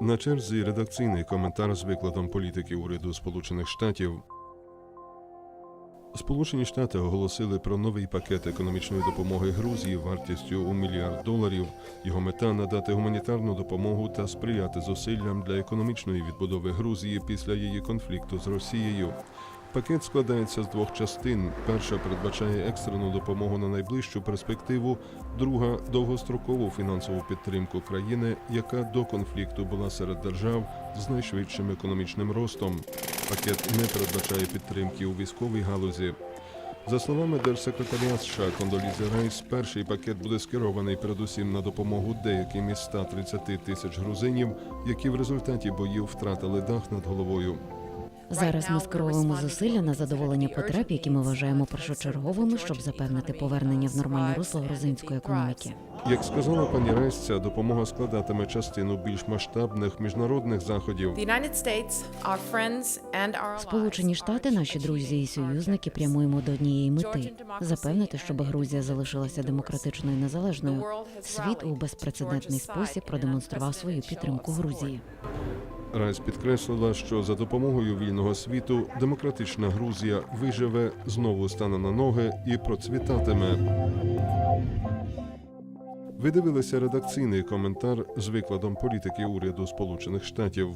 На черзі редакційний коментар з викладом політики уряду Сполучених Штатів. Сполучені Штати оголосили про новий пакет економічної допомоги Грузії вартістю у мільярд доларів. Його мета надати гуманітарну допомогу та сприяти зусиллям для економічної відбудови Грузії після її конфлікту з Росією. Пакет складається з двох частин. Перша передбачає екстрену допомогу на найближчу перспективу, друга довгострокову фінансову підтримку країни, яка до конфлікту була серед держав з найшвидшим економічним ростом. Пакет не передбачає підтримки у військовій галузі. За словами держсекретаря США Кондолізи Райс, перший пакет буде скерований передусім на допомогу деяким із 130 тисяч грузинів, які в результаті боїв втратили дах над головою. Зараз ми скеровуємо зусилля на задоволення потреб, які ми вважаємо першочерговими, щоб запевнити повернення в нормальне русло грузинської економіки. Як сказала пані Райс, ця допомога складатиме частину більш масштабних міжнародних заходів. Сполучені Штати, наші друзі і союзники, прямуємо до однієї мети запевнити, щоб Грузія залишилася демократичною і незалежною. Світ у безпрецедентний спосіб продемонстрував свою підтримку Грузії. Райс підкреслила, що за допомогою вільного світу демократична Грузія виживе, знову стане на ноги і процвітатиме. Ви дивилися редакційний коментар з викладом політики уряду Сполучених Штатів.